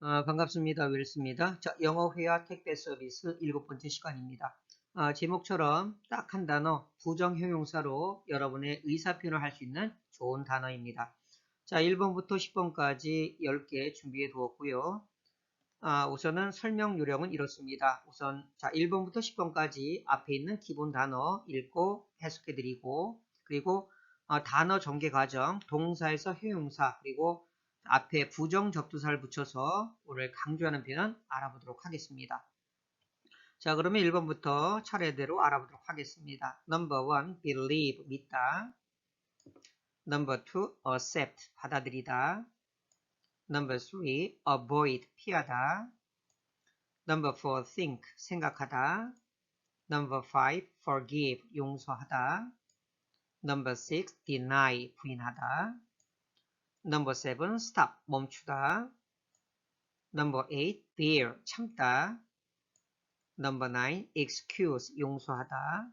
아, 반갑습니다. 윌스입니다. 자, 영어 회화 택배 서비스 일곱 번째 시간입니다. 아, 제목처럼 딱 한 단어, 부정형용사로 여러분의 의사표현을 할 수 있는 좋은 단어입니다. 자, 1번부터 10번까지 10개 준비해 두었고요. 아, 우선은 설명 요령은 이렇습니다. 우선 자, 1번부터 10번까지 앞에 있는 기본 단어 읽고 해석해 드리고 그리고 아, 단어 전개 과정, 동사에서 형용사, 그리고 앞에 부정 접두사를 붙여서 오늘 강조하는 표현 알아보도록 하겠습니다. 자, 그러면 1번부터 차례대로 알아보도록 하겠습니다. Number 1, believe, 믿다. Number 2, accept, 받아들이다. Number 3, avoid, 피하다. Number 4, think, 생각하다. Number 5, forgive, 용서하다. Number 6, deny, 부인하다. Number 7, stop, 멈추다. Number 8, bear, 참다. Number 9, excuse, 용서하다.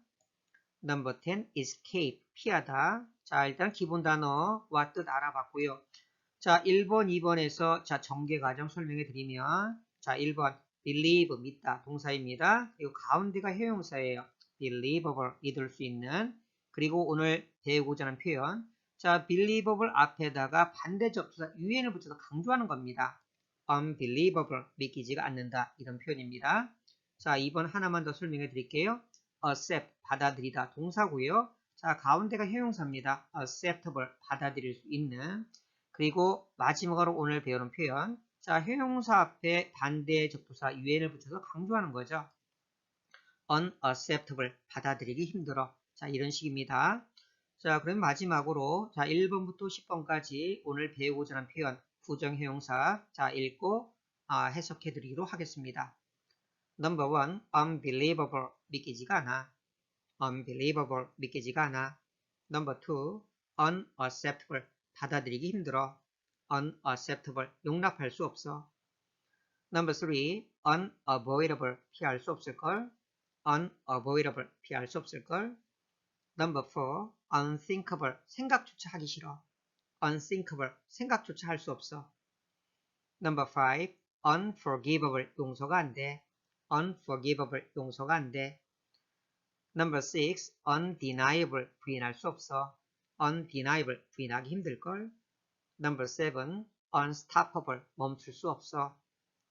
Number 10, escape, 피하다. 자, 일단 기본 단어와 뜻 알아봤고요. 자, 1번, 2번에서 자, 전개 과정 설명해 드리면 자, 1번, believe, 믿다, 동사입니다. 그리고 가운데가 형용사예요. believable, 믿을 수 있는. 그리고 오늘 배우고자 하는 표현. 자, believable 앞에다가 반대 접수사 un을 붙여서 강조하는 겁니다. unbelievable, 믿기지가 않는다. 이런 표현입니다. 자, 2번 하나만 더 설명해 드릴게요. accept, 받아들이다. 동사고요. 자, 가운데가 형용사입니다. acceptable, 받아들일 수 있는. 그리고 마지막으로 오늘 배우는 표현. 자, 형용사 앞에 반대 접두사 un을 붙여서 강조하는 거죠. unacceptable, 받아들이기 힘들어. 자, 이런 식입니다. 자, 그럼 마지막으로 자, 1번부터 10번까지 오늘 배우고자 하는 표현 부정형용사 자, 읽고 아, 해석해 드리도록 하겠습니다. Number 1. unbelievable 믿기지가 않아. unbelievable 믿기지가 않아. Number 2. unacceptable 받아들이기 힘들어. unacceptable 용납할 수 없어. Number 3. unavoidable 피할 수 없을걸. unavoidable 피할 수 없을걸. Number 4. unthinkable 생각조차 하기 싫어. unthinkable 생각조차 할 수 없어. Number 5. unforgivable 용서가 안 돼. unforgivable 용서가 안 돼. Number 6. undeniable 부인할 수 없어. undeniable 부인하기 힘들걸. Number 7. unstoppable 멈출 수 없어.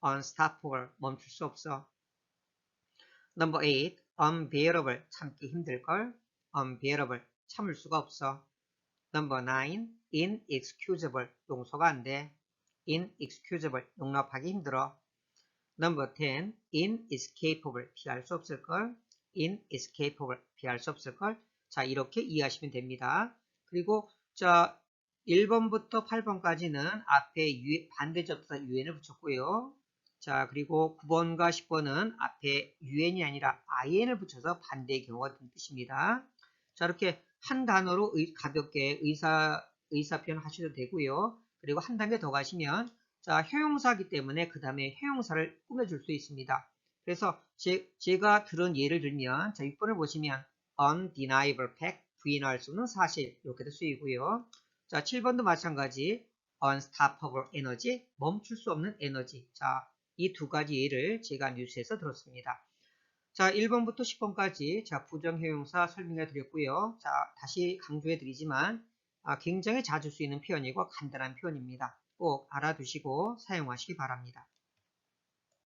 unstoppable 멈출 수 없어. Number 8. unbearable 참기 힘들걸. Unbearable 참을 수가 없어. Number 9. inexcusable 용서가 안 돼. inexcusable 용납하기 힘들어. Number 10. inescapable 피할 수 없을걸. inescapable 피할 수 없을걸. 자 이렇게 이해하시면 됩니다. 그리고 자 1번부터 8번까지는 앞에 유, 반대 접사 un을 붙였고요. 자 그리고 9번과 10번은 앞에 un이 아니라 in을 붙여서 반대의 경우가 된 뜻입니다. 자 이렇게 한 단어로 의, 가볍게 의사 의사 표현 하셔도 되고요. 그리고 한 단계 더 가시면 자 형용사기 때문에 그 다음에 형용사를 꾸며줄 수 있습니다. 그래서 제, 제가 들은 예를 들면 자 6번을 보시면 undeniable fact 부인할 수 없는 사실 이렇게도 쓰이고요. 자 7번도 마찬가지 unstoppable energy 멈출 수 없는 에너지 자 이 두 가지 예를 제가 뉴스에서 들었습니다. 자, 1번부터 10번까지 자, 부정형용사 설명해 드렸고요. 자, 다시 강조해 드리지만 아, 굉장히 자주 쓰이는 표현이고 간단한 표현입니다. 꼭 알아두시고 사용하시기 바랍니다.